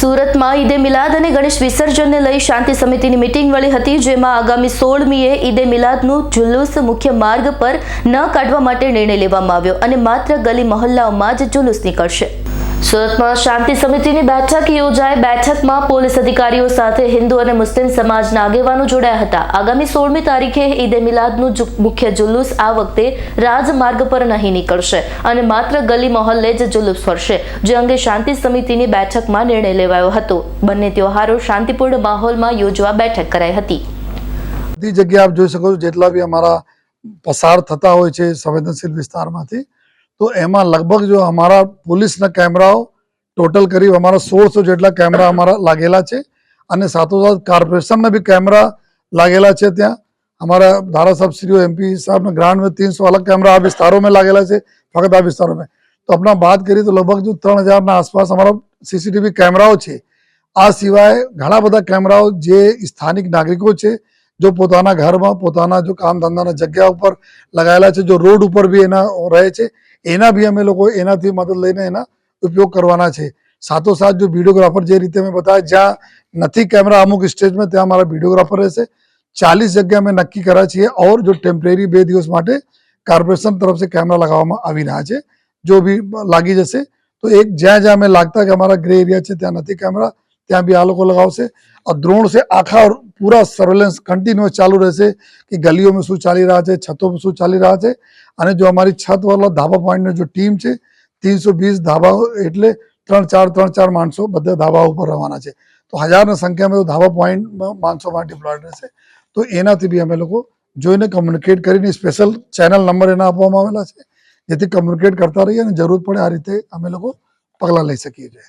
સુરતમાં ઈદે મિલાદ અને ગણેશ વિસર્જનને લઈ શાંતિ સમિતિની મિટિંગ મળી હતી, જેમાં આગામી સોળમીએ ઈદે મિલાદનું જુલુસ મુખ્ય માર્ગ પર ન કાઢવા માટે નિર્ણય લેવામાં આવ્યો અને માત્ર ગલી મહોલ્લાઓમાં જ જુલુસ નીકળશે. સુરતમાં શાંતિ સમિતિની બેઠક યોજાઈ. બેઠકમાં પોલીસ અધિકારીઓ સાથે હિન્દુ અને મુસ્લિમ સમાજના આગેવાનો જોડાયા હતા. આગામી સોળમી તારીખે ઈદે મિલાદનું મુખ્ય જુલુસ આ વખતે રાજમાર્ગ પર નહીં નીકળશે અને માત્ર ગલી મહોલ્લે જ જુલુસ ફરશે, જે અંગે શાંતિ સમિતિની બેઠકમાં નિર્ણય લેવાયો હતો. બંને તહેવારો શાંતિપૂર્ણ માહોલમાં યોજવા બેઠક કરાઈ હતી. બધી જગ્યાએ આપ જોઈ શકો છો, જેટલા બી અમારા પસાર થતા હોય છે સંવેદનશીલ વિસ્તારમાંથી તો એમાં લગભગ જો અમારા પોલીસના કેમેરાઓ ટોટલ કરી અમારા સોળસો જેટલા કેમેરા અમારા લાગેલા છે અને સાથોસાથ કોર્પોરેશનના બી કેમેરા લાગેલા છે ત્યાં. અમારા ધારાસભશ્રીઓ એમપી સાહેબના ગ્રાન્ડ ત્રણસો અલગ કેમેરા આ વિસ્તારોમાં લાગેલા છે, ફક્ત આ વિસ્તારોમાં. તો આપણા વાત કરીએ તો લગભગ જો ત્રણ હજારના આસપાસ અમારા સીસીટીવી કેમેરાઓ છે. આ સિવાય ઘણા બધા કેમેરાઓ જે સ્થાનિક નાગરિકો છે, જો પોતાના ઘરમાં, પોતાના જો કામ ધંધાના જગ્યા ઉપર લગાવેલા છે, જો રોડ ઉપર બી એના રહે છે એના બી અમે લોકો એનાથી મદદ લઈને એના ઉપયોગ કરવાના છે. સાથોસાથ જો વિડીયોગ્રાફર જે રીતે મેં બતાવ્યા જ્યાં નથી કેમેરા અમુક સ્ટેજમાં ત્યાં અમારા વિડીયોગ્રાફર રહેશે. ચાલીસ જગ્યા અમે નક્કી કર્યા છીએ. ઓર જો ટેમ્પરેરી બે દિવસ માટે કોર્પોરેશન તરફથી કેમેરા લગાવવામાં આવી રહ્યા છે. જો બી લાગી જશે, તો એક જ્યાં જ્યાં અમે લાગતા કે અમારા ગ્રે એરિયા છે, ત્યાં નથી કેમેરા ત્યાં બી આ લોકો લગાવશે. આ દ્રોણ છે, આખા પૂરા સર્વેલન્સ કન્ટિન્યુઅસ ચાલુ રહેશે કે ગલીઓમાં શું ચાલી રહ્યા છે, છતોમાં શું ચાલી રહ્યા છે. અને જો અમારી છત છતવાળા ધાબા પોઈન્ટની જો ટીમ છે તીનસો વીસ ધાબાઓ એટલે ત્રણ ચાર ત્રણ ચાર માણસો બધા ધાબા ઉપર રવાના છે. તો હજારના સંખ્યામાં ધાબા પોઈન્ટમાં માણસોમાં ડિપ્લોયડ રહેશે. તો એનાથી બી અમે લોકો જોઈને કમ્યુનિકેટ કરીને સ્પેશિયલ ચેનલ નંબર એના આપવામાં આવેલા છે. જેથી કમ્યુનિકેટ કરતા રહીએ અને જરૂર પડે આ રીતે અમે લોકો પગલાં લઈ શકીએ છીએ.